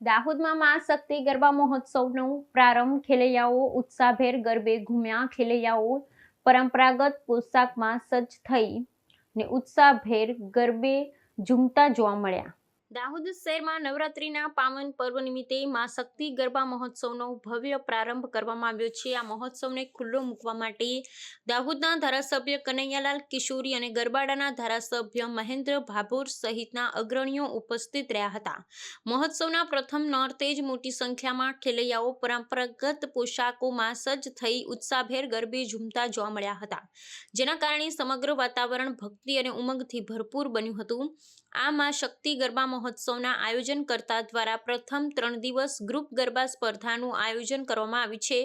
દાહોદમાં મા શક્તિ ગરબા મહોત્સવનો પ્રારંભ, ખેલૈયાઓ ઉત્સાહભેર ગરબે ઘૂમ્યા. ખેલૈયાઓ પરંપરાગત પોશાકમાં સજ્જ થઈ ને ઉત્સાહભેર ગરબે ઝૂમતા જોવા મળ્યા. દાહોદ શહેરમાં નવરાત્રિના પાવન પર્વ નિમિત્તે મા શક્તિ ગરબા મહોત્સવનો ભવ્ય પ્રારંભ કરવામાં આવ્યો છે. આ મહોત્સવને ખુલ્લો મૂકવા માટે દાહોદના ધારાસભ્ય કનૈયાલાલ કિશોરી અને ગરબાડાના ધારાસભ્ય મહેન્દ્ર ભાભોર સહિતના અગ્રણીઓ ઉપસ્થિત રહ્યા હતા. મહોત્સવના પ્રથમ નોરતે જ મોટી સંખ્યામાં ખેલૈયાઓ પરંપરાગત પોશાકોમાં સજ્જ થઈ ઉત્સાહભેર ગરબે ઝૂમતા જોવા મળ્યા હતા. જેના કારણે સમગ્ર વાતાવરણ ભક્તિ અને ઉમંગથી ભરપૂર બન્યું હતું. આ માં શક્તિ ગરબા મહોત્સવના આયોજનકર્તા દ્વારા પ્રથમ ત્રણ દિવસ ગ્રુપ ગરબા સ્પર્ધાનું આયોજન કરવામાં આવ્યું છે,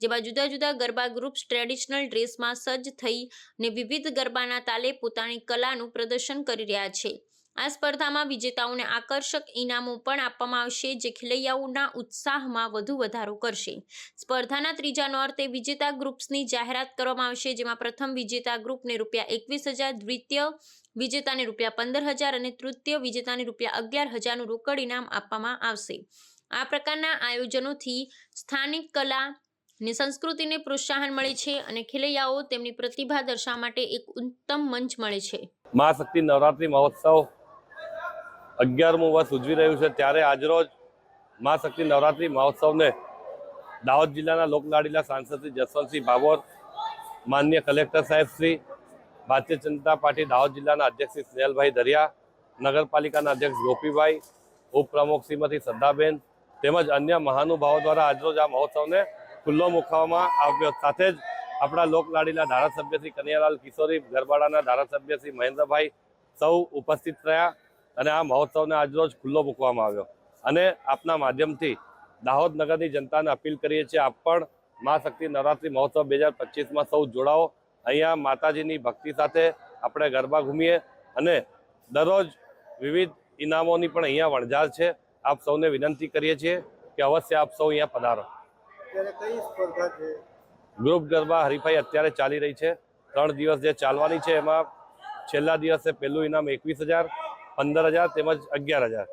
જેમાં જુદા જુદા ગરબા ગ્રુપ્સ ટ્રેડિશનલ ડ્રેસમાં સજ્જ થઈ ને વિવિધ ગરબાના તાલે પોતાની કલાનું પ્રદર્શન કરી રહ્યા છે. આ સ્પર્ધામાં વિજેતાઓને આકર્ષક ઇનામો પણ આપવામાં આવશે, જે ખેલૈયાઓના ઉત્સાહમાં વધુ વધારો કરશે. સ્પર્ધાના ત્રીજા અર્થે વિજેતા ગ્રુપ્સની જાહેરાત કરવામાં આવશે, જેમાં પ્રથમ વિજેતા ગ્રુપને રૂપિયા એકવીસ હજાર, દ્વિતીય વિજેતાને રૂપિયા પંદર હજાર અને તૃતીય વિજેતાને રૂપિયા અગિયાર હજારનું રોકડ ઇનામ આપવામાં આવશે. આ પ્રકારના આયોજનોથી સ્થાનિક કલા ને સંસ્કૃતિને પ્રોત્સાહન મળે છે અને ખેલૈયાઓ તેમની પ્રતિભા દર્શાવવા માટે એક ઉત્તમ મંચ મળે છે. મહાશક્તિ નવરાત્રિ મહોત્સવ અગિયારમું વર્ષ ઉજવી રહ્યું છે. ત્યારે આજરોજ મા શક્તિ નવરાત્રિ મહોત્સવને દાહોદ જિલ્લાના લોકલાડીલા સાંસદ શ્રી જસવંતસિંહ ભાભોર માન્ય કલેક્ટર સાહેબ શ્રી, ભારતીય જનતા પાર્ટી દાહોદ જિલ્લાના અધ્યક્ષ શ્રી સ્નેહલભાઈ દરિયા, નગરપાલિકાના અધ્યક્ષ ગોપીભાઈ, ઉપપ્રમુખ શ્રીમતી શ્રદ્ધાબેન તેમજ અન્ય મહાનુભાવો દ્વારા આજરોજ આ મહોત્સવને ખુલ્લો મૂકવામાં આવ્યો. સાથે જ આપણા લોકલાડીલા ધારાસભ્ય શ્રી કનૈયાલાલ કિશોરી, ગરબાડાના ધારાસભ્ય શ્રી મહેન્દ્રભાઈ સૌ ઉપસ્થિત રહ્યા. અને આ મહોત્સવને આજરોજ ખુલ્લો મૂકવામાં આવ્યો. અને આપના માધ્યમથી દાહોદ નગરની જનતાને અપીલ કરીએ છીએ આપ પણ મા શક્તિ નવરાત્રિ મહોત્સવ બે હજાર પચીસમાં સૌ જોડાઓ. અહીંયા માતાજીની ભક્તિ સાથે આપણે ગરબા ઘૂમીએ અને દરરોજ વિવિધ ઇનામોની પણ અહીંયા વણઝાર છે. આપ સૌને વિનંતી કરીએ છીએ કે અવશ્ય આપ સૌ અહીંયા પધારો. ગ્રુપ ગરબા હરીફાઈ અત્યારે ચાલી રહી છે. ત્રણ દિવસ જે ચાલવાની છે એમાં છેલ્લા દિવસે પહેલું ઇનામ એકવીસ હજાર પંદર હજાર તેમજ અગિયાર હજાર.